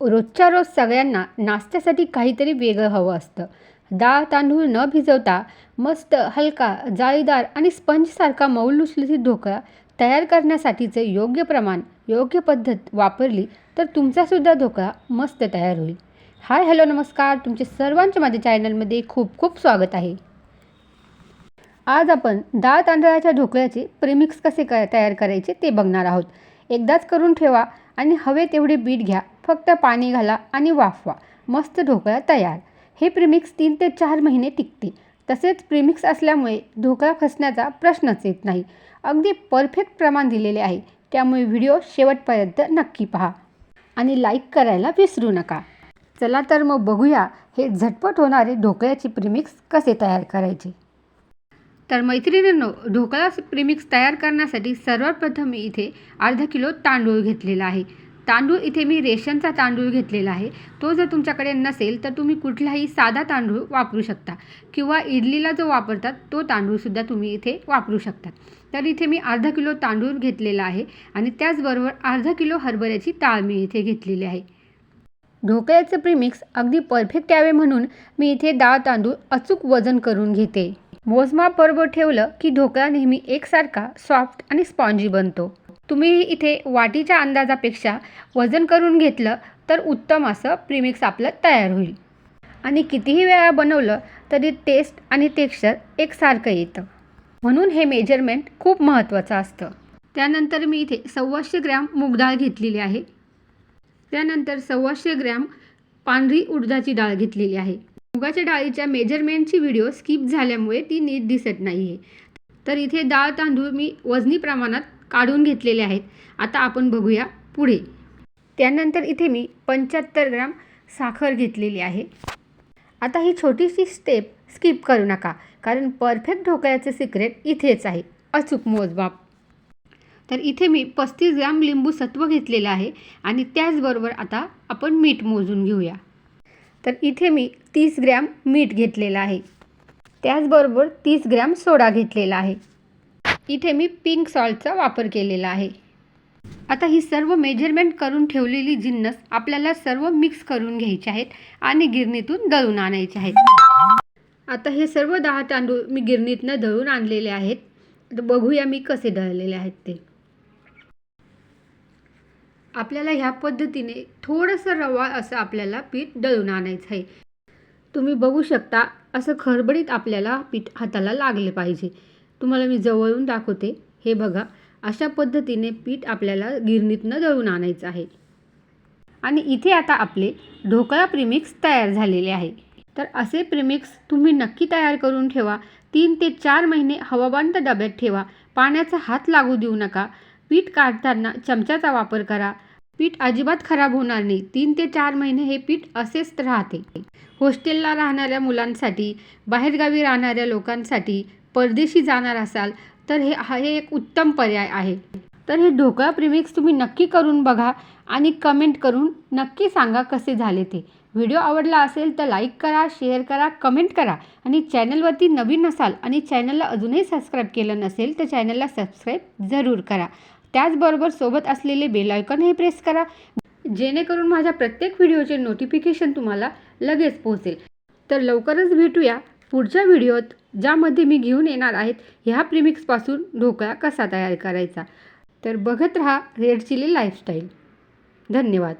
रोजच्या रोज सगळ्यांना नाश्त्यासाठी काहीतरी वेगळं हवं असतं. डाळ तांदूळ न भिजवता मस्त हलका जाळीदार आणि स्पंजसारखा मऊ लुसलुसीत ढोकळा तयार करण्यासाठीचं योग्य प्रमाण योग्य पद्धत वापरली तर तुमचासुद्धा ढोकळा मस्त तयार होईल. हाय हॅलो नमस्कार. तुमचे सर्वांचे माझ्या चॅनलमध्ये खूप खूप स्वागत आहे. आज आपण डाळ तांदळाच्या ढोकळ्याचे प्रेमिक्स कसे क तयार करायचे ते बघणार आहोत. एकदाच करून ठेवा आणि हवे तेवढे बीट घ्या. फक्त पाणी घाला आणि वाफवा. मस्त ढोकळा तयार. हे प्रिमिक्स तीन ते चार महिने टिकते तसेच प्रिमिक्स असल्यामुळे ढोकळा फसण्याचा प्रश्नच येत नाही. अगदी परफेक्ट प्रमाण दिलेले आहे. त्यामुळे व्हिडिओ शेवटपर्यंत नक्की पहा. आणि लाईक करायला विसरू नका. चला तर मग बघूया हे झटपट होणारे ढोकळ्याचे प्रिमिक्स कसे तयार करायचे. तर मैत्रिणींनो ढोकळा प्रिमिक्स तयार करण्यासाठी सर्वात प्रथम मी इथे अर्धा किलो तांदूळ घेतलेला आहे. तांदूळ इथे मी रेशनचा तांदूळ घेतलेला आहे. तो जर तुमच्याकडे नसेल तर तुम्ही कुठलाही साधा तांदूळ वापरू शकता. किंवा इडलीला जो वापरतात तो तांदूळसुद्धा तुम्ही इथे वापरू शकता. तर इथे मी अर्धा किलो तांदूळ घेतलेला आहे आणि त्याचबरोबर अर्धा किलो हरभऱ्याची डाळ मी इथे घेतलेली आहे. ढोकळ्याचं प्रीमिक्स अगदी परफेक्ट यावे म्हणून मी इथे डाळ तांदूळ अचूक वजन करून घेते. मोजमाप बरोबर ठेवलं की ढोकळा नेहमी एकसारखा सॉफ्ट आणि स्पॉन्जी बनतो. तुम्ही इथे वाटीच्या अंदाजापेक्षा वजन करून घेतलं तर उत्तम असं प्रीमिक्स आपलं तयार होईल. आणि कितीही वेळा बनवलं तरी टेस्ट आणि टेक्स्चर एकसारखं येतं. म्हणून हे मेजरमेंट खूप महत्त्वाचं असतं. त्यानंतर मी इथे सव्वाशे ग्रॅम मूगडाळ घेतलेली आहे. त्यानंतर सव्वाशे ग्रॅम पांढरी उडदाची डाळ घेतलेली आहे. मुगाच्या डाळीच्या मेजरमेंटची व्हिडिओ स्किप झाल्यामुळे ती नीट दिसत नाही आहे तर इथे डाळ तांदूळ मी वजनी प्रमाणात काढून घेतलेले आहेत. आता आपण बघूया पुढे. त्यानंतर इथे मी पंच्याहत्तर ग्राम साखर घेतलेली आहे. आता ही छोटीशी स्टेप स्किप करू नका कारण परफेक्ट ढोकळ्याचं सिक्रेट इथेच आहे. अचूक मोजमाप. तर इथे मी पस्तीस ग्राम लिंबू सत्व घेतलेलं आहे आणि त्याचबरोबर आता आपण मीठ मोजून घेऊया. तर इथे मी तीस ग्रॅम मीठ घेतलेलं आहे. त्याचबरोबर तीस ग्रॅम सोडा घेतलेला आहे. इथे मी पिंक सॉल्टचा वापर केलेला आहे. आता ही सर्व मेजरमेंट करून ठेवलेली जिन्नस आपल्याला सर्व मिक्स करून घ्यायचे आहेत आणि गिरणीतून दळून आणायचे आहेत. आता हे सर्व दहा तांदूळ मी गिरणीतनं दळून आणलेले आहेत. तर बघूया मी कसे दळलेले आहेत ते. आपल्याला ह्या पद्धतीने थोडंसं रवा असं आपल्याला पीठ दळून आणायचं आहे. तुम्ही बघू शकता असं खरबडीत आपल्याला पीठ हाताला लागले पाहिजे. तुम्हाला मी जवळून दाखवते. हे बघा अशा पद्धतीने पीठ आपल्याला गिरणीतनं दळून आणायचं आहे. आणि इथे आता आपले ढोकळा प्रिमिक्स तयार झालेले आहे. तर असे प्रिमिक्स तुम्ही नक्की तयार करून ठेवा. तीन ते चार महिने हवाबंद डब्यात ठेवा. पाण्याचा हात लागू देऊ नका. पीठ काढताना चमच्याचा वापर करा. पीठ अजिबात खराब होणार नाही. तीन ते चार महिने हे पीठ असेच राहते. हॉस्टेलला राहणाऱ्या मुलांसाठी बाहेरगावी राहणाऱ्या लोकांसाठी परदेशी जाणार असाल तर हे हा हे एक उत्तम पर्याय आहे. तर हे ढोकळा प्रिमिक्स तुम्ही नक्की करून बघा आणि कमेंट करून नक्की सांगा कसे झाले ते. व्हिडिओ आवडला असेल तर लाईक करा शेअर करा कमेंट करा आणि चॅनलवरती नवीन असाल आणि चॅनलला अजूनही सबस्क्राईब केलं नसेल तर चॅनलला सबस्क्राईब जरूर करा. त्याचबरोबर सोबत असलेले बेल आयकॉनही प्रेस करा जेणेकरून माझ्या प्रत्येक व्हिडिओचे नोटिफिकेशन तुम्हाला लगेच पोहोचेल. तर लवकरच भेटूया पुढच्या व्हिडिओत. ज्यामध्ये मी घेऊन येणार आहेत ह्या प्रिमिक्सपासून ढोकळा कसा तयार करायचा? तर बघत राहा रेड चिली लाईफस्टाईल. धन्यवाद.